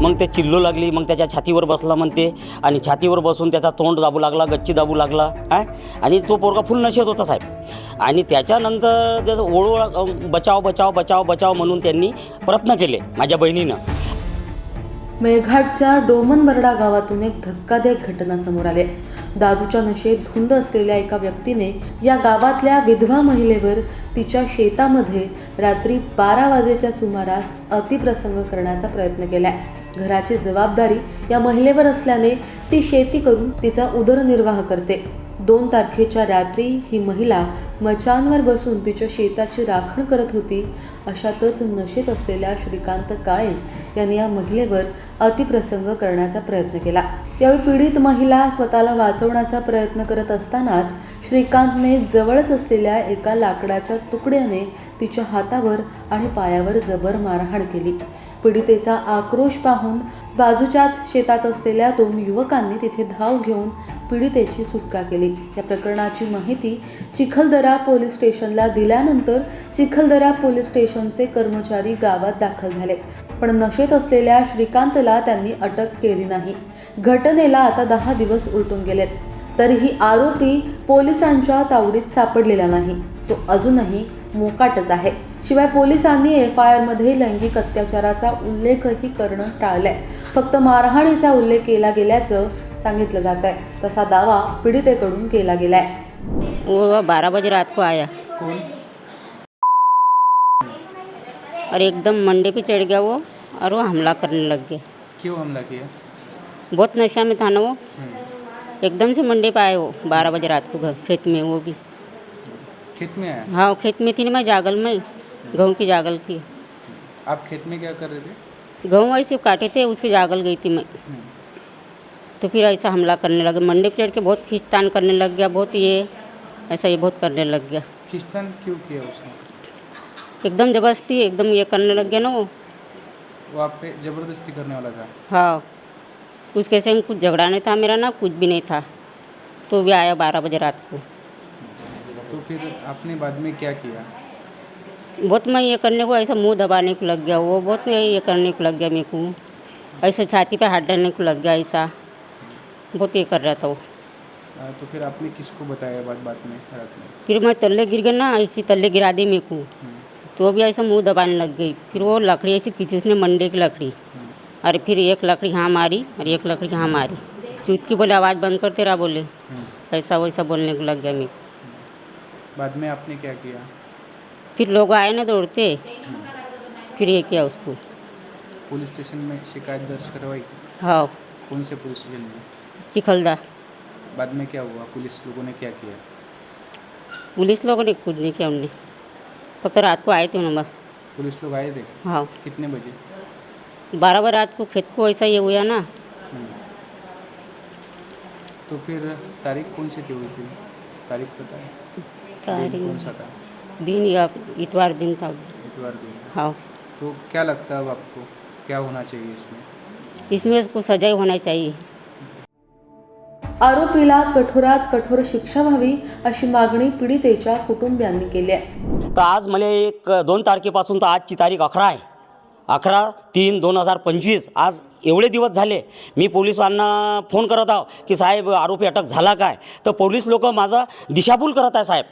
मग ते चिल्लू लागली मग त्याच्या छातीवर बसला म्हणते. आणि छातीवर बसून त्याचा तोंड दाबू लागला गच्ची दाबू लागला हा? आणि तो पोरगा फुल नशेत होता साहेब. आणि त्याच्यानंतर त्याचं ओळू बचाव बचाव बचाव बचाव म्हणून त्यांनी प्रयत्न केले माझ्या बहिणीनं. मेळघाटच्या डोमनबरडा गावातून एक धक्कादायक घटना समोर आली. दारूच्या नशेत धुंद असलेल्या एका व्यक्तीने या गावातल्या विधवा महिलेवर तिच्या शेतामध्ये रात्री बारा वाजेच्या सुमारास अतिप्रसंग करण्याचा प्रयत्न केलाय. घराची जबाबदारी या महिलेवर असल्याने ती शेती करून तिचा उदरनिर्वाह करते. दोन तारखेच्या रात्री ही महिला मचांवर बसून तिच्या शेताची राखण करत होती. अशातच नशेत असलेल्या श्रीकांत काळे यांनी या महिलेवर अतिप्रसंग करण्याचा प्रयत्न केला. यावेळी पीडित महिला स्वतःला वाचवण्याचा प्रयत्न करत असतानाच श्रीकांतने जवळच असलेल्या एका लाकडाच्या तुकड्याने तिच्या हातावर आणि पायावर जबर मारहाण केली. पीडितेचा आक्रोश पाहून बाजूच्याच शेतात असलेल्या दोन युवकांनी तिथे धाव घेऊन पीडितेची सुटका केली. या प्रकरणाची माहिती चिखलदरा पोलीस स्टेशनला दिल्यानंतर चिखलदरा पोलीस स्टेशनचे कर्मचारी गावात दाखल झाले. पण नशेत असलेल्या श्रीकांतला त्यांनी अटक केली नाही. घटनेला आता दहा दिवस उलटून गेलेत. तरीही आरोपी पोलिसांच्या तावडीत सापडलेला नाही. तो अजूनही मोकाटच आहे. शिवाय पोलिसांनी एफ आय आरमध्ये लैंगिक अत्याचाराचा उल्लेखही करणं टाळलंय. फक्त मारहाणीचा उल्लेख केला गेल्याचं सांगितलं जात आहे तसा दावा पीडितेकडून केला गेलाय. वो बारह बजे रात को आया। कौन और एकदम मंडे पे चढ़ गया वो और वो हमला करने लग गया। क्यों हमला किया? बहुत नशा में था ना वो। हम्म। एकदम से मंडे पे आए वो बारह बजे रात को घर खेत में वो भी। खेत में आया हाँ खेत में थी ना मैं जागल में। गेहूँ की जागल की। आप खेत में क्या कर रहे थे? गेहूँ ऐसे काटे थे उसकी जागल गई थी मैं। हम्म। तो फिर ऐसा हमला करने लगा। मंडे पे चढ़ के बहुत खींचतान करने लग गया बहुत ये ऐसा ये बहुत करने लग गया। खिस्तान क्यों किया उसने? एकदम ज़बरदस्ती एकदम ये करने लग गया ना वो। वो आप पे ज़बरदस्ती करने वाला था? हाँ। उसके संग कुछ झगड़ा नहीं था मेरा ना कुछ भी नहीं था। तो भी आया बारह बजे रात को। तो फिर आपने बाद में क्या किया? बहुत मैं ये करने को ऐसा मुँह दबाने को लग गया वो बहुत मैं ये करने को लग गया मेरे को। ऐसे छाती पे हाथ डालने को लग गया ऐसा। बहुत ये कर रहा था वो। आ, तो फिर आपने किसको बताया बाद बात में? रात में? फिर मैं तल्ले गिर गया ना ऐसी तल्ले गिरा दी मेरे को। हम्म। तो भी ऐसा मुँह दबाने लग गई। फिर वो लकड़ी ऐसी खींची उसने मंडे की लकड़ी। अरे फिर एक लकड़ी यहाँ मारी और एक लकड़ी यहाँ मारी। चूत की बोले आवाज़ बंद कर तेरा बोले। हम्म। ऐसा वैसा बोलने को लग गया मेरे बाद में आपने क्या किया? फिर लोग आए ना दौड़ते। फिर ये किया उसको। पुलिस स्टेशन में शिकायत दर्ज करवाई? हाँ। कौन से पुलिस स्टेशन में? चिखलदा। बाद में क्या हुआ? पुलिस लोगों ने क्या किया? पुलिस लोगों ने कुछ नहीं किया हमने। फक्त रात को आए थे उन्होंने बस। पुलिस लोग आए थे? हाँ। कितने बजे? बारह बार रात को खेत को ऐसा ये हुआ ना। हम्म। तो फिर तारीख कौन सी थी उस दिन? तारीख पता है? दिन कौन सा था? दिन या इतवार दिन था। इतवार दिन हाँ। तो क्या लगता है अब आपको? क्या होना चाहिए इसमें? इसमें उसको सजाई होना चाहिए। आरोपीला कठोरात कठोर शिक्षा व्हावी अशी मागणी पीडितेच्या कुटुंबियांनी केली आहे. तर आज मला एक दोन तारखेपासून तर आजची तारीख अकरा आहे. अकरा तीन दोन हजार पंचवीस. आज एवढे दिवस झाले. मी पोलिसांना फोन करत आहो की साहेब आरोपी अटक झाला काय? तर पोलीस लोक माझा दिशाभूल करत आहे साहेब.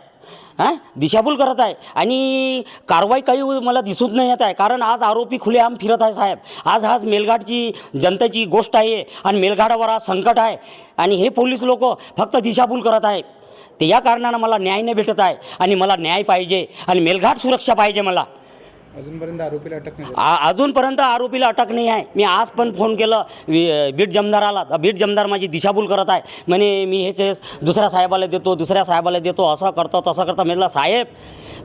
हां? दिशाभूल करत आहे. आणि कारवाई काही मला दिसून नाही येत आहे. कारण आज आरोपी खुलेआम फिरत आहे साहेब. आज आज मेलघाटची जनतेची गोष्ट आहे. आणि मेलघाटावर आज संकट आहे. आणि हे पोलीस लोक फक्त दिशाभूल करत आहे ते या कारणानं मला न्याय नाही भेटत आहे. आणि मला न्याय पाहिजे. आणि मेलघाट सुरक्षा पाहिजे मला. अजूनपर्यंत आरोपीला अटक नाही आ अजूनपर्यंत आरोपीला अटक नाही आहे. मी आज पण फोन केलं वि- बीट जमदाराला. तर बीट जमदार माझी दिशाभूल करत आहे. म्हणे मी हे केस दुसऱ्या साहेबाला देतो दुसऱ्या साहेबाला देतो असं करतो तसं करतो. म्हटलं साहेब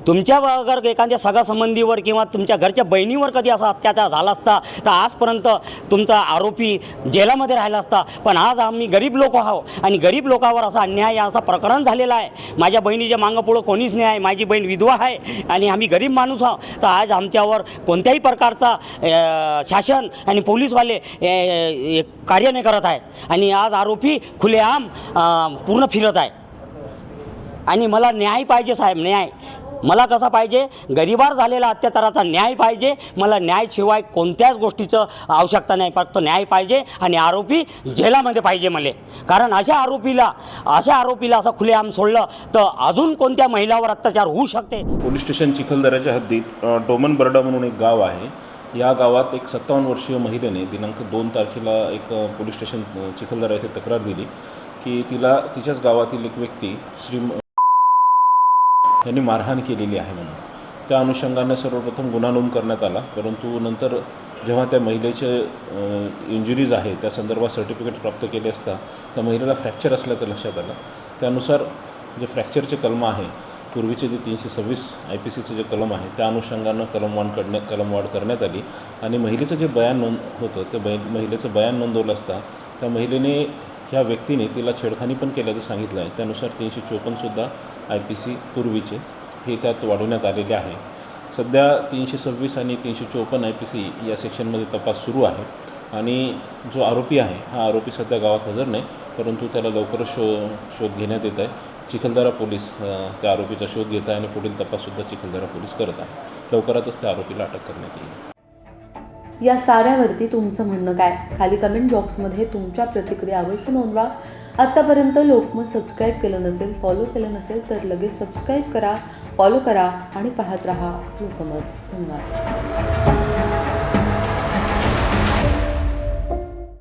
तुमच्या अगर एखाद्या सगासंबंधीवर किंवा तुमच्या घरच्या बहिणीवर कधी असा अत्याचार झाला असता तर आजपर्यंत तुमचा आरोपी जेलामध्ये राहिला असता. पण आज आम्ही गरीब लोक आहो आणि गरीब लोकांवर असा अन्याय असा प्रकरण झालेला आहे. माझ्या बहिणीच्या मागं पुढं कोणीच नाही आहे. माझी बहीण विधवा आहे आणि आम्ही गरीब माणूस आहो तर आज आमच्यावर कोणत्याही प्रकारचा शासन आणि पोलीसवाले कार्य नाही करत आहे. आणि आज आरोपी खुलेआम पूर्ण फिरत आहे. आणि मला न्याय पाहिजे साहेब न्याय. मला कसा पाहिजे? गरिबार झालेला अत्याचाराचा न्याय पाहिजे. मला न्यायशिवाय कोणत्याच गोष्टीचं आवश्यकता नाही. फक्त न्याय पाहिजे आणि आरोपी जेलामध्ये पाहिजे मला. कारण अशा आरोपीला अशा आरोपीला असं खुलेआम सोडलं तर अजून कोणत्या महिलावर अत्याचार होऊ शकते? पोलीस स्टेशन चिखलदऱ्याच्या हद्दीत डोमन बर्डा म्हणून एक गाव आहे. या गावात एक सत्तावन्न वर्षीय महिलेने दिनांक दोन तारखेला एक पोलीस स्टेशन चिखलदरा येथे तक्रार दिली की तिला तिच्याच गावातील एक व्यक्ती श्री यांनी मारहाण केलेली आहे म्हणून. त्या अनुषंगाने सर्वप्रथम गुन्हा नोंद करण्यात आला परंतु नंतर जेव्हा त्या महिलेचे इंजुरीज आहे त्या संदर्भात सर्टिफिकेट प्राप्त केले असता त्या महिलेला फ्रॅक्चर असल्याचं लक्षात आलं. त्यानुसार जे फ्रॅक्चरचे कलम आहे पूर्वीचे जे तीनशे सव्वीस आय पी सीचे जे कलम आहे त्या अनुषंगानं कलम वाढ करण्यात कलम वाढ करण्यात आली. आणि महिलेचं जे बयान नोंद होतं ते बै महिलेचं बयान नोंदवलं असता त्या महिलेने ह्या व्यक्तीने तिला छेडखानी पण केल्याचं सांगितलं आहे त्यानुसार तीनशे चोपन्नसुद्धा आय पी सी पूर्वीचे हे त्यात वाढवण्यात आलेले आहे. सध्या तीनशे सव्वीस आणि तीनशे चोपन्न आय पी सी या सेक्शनमध्ये तपास सुरू आहे. आणि जो आरोपी आहे हा आरोपी सध्या गावात हजर नाही परंतु त्याला लवकरच शो शोध घेण्यात येत आहे. चिखलदरा पोलीस त्या आरोपीचा शोध घेत आहे आणि पुढील तपाससुद्धा चिखलदरा पोलीस करत आहे. लवकरातच त्या आरोपीला अटक करण्यात येईल. या साऱ्यावरती तुमचं म्हणणं काय? खाली कमेंट बॉक्समध्ये तुमच्या प्रतिक्रिया अवश्य नोंदवा. आत्तापर्यंत लोकमत सबस्क्राईब केलं नसेल फॉलो केलं नसेल तर लगेच सबस्क्राईब करा फॉलो करा आणि पाहत रहा. लोकमत. धन्यवाद.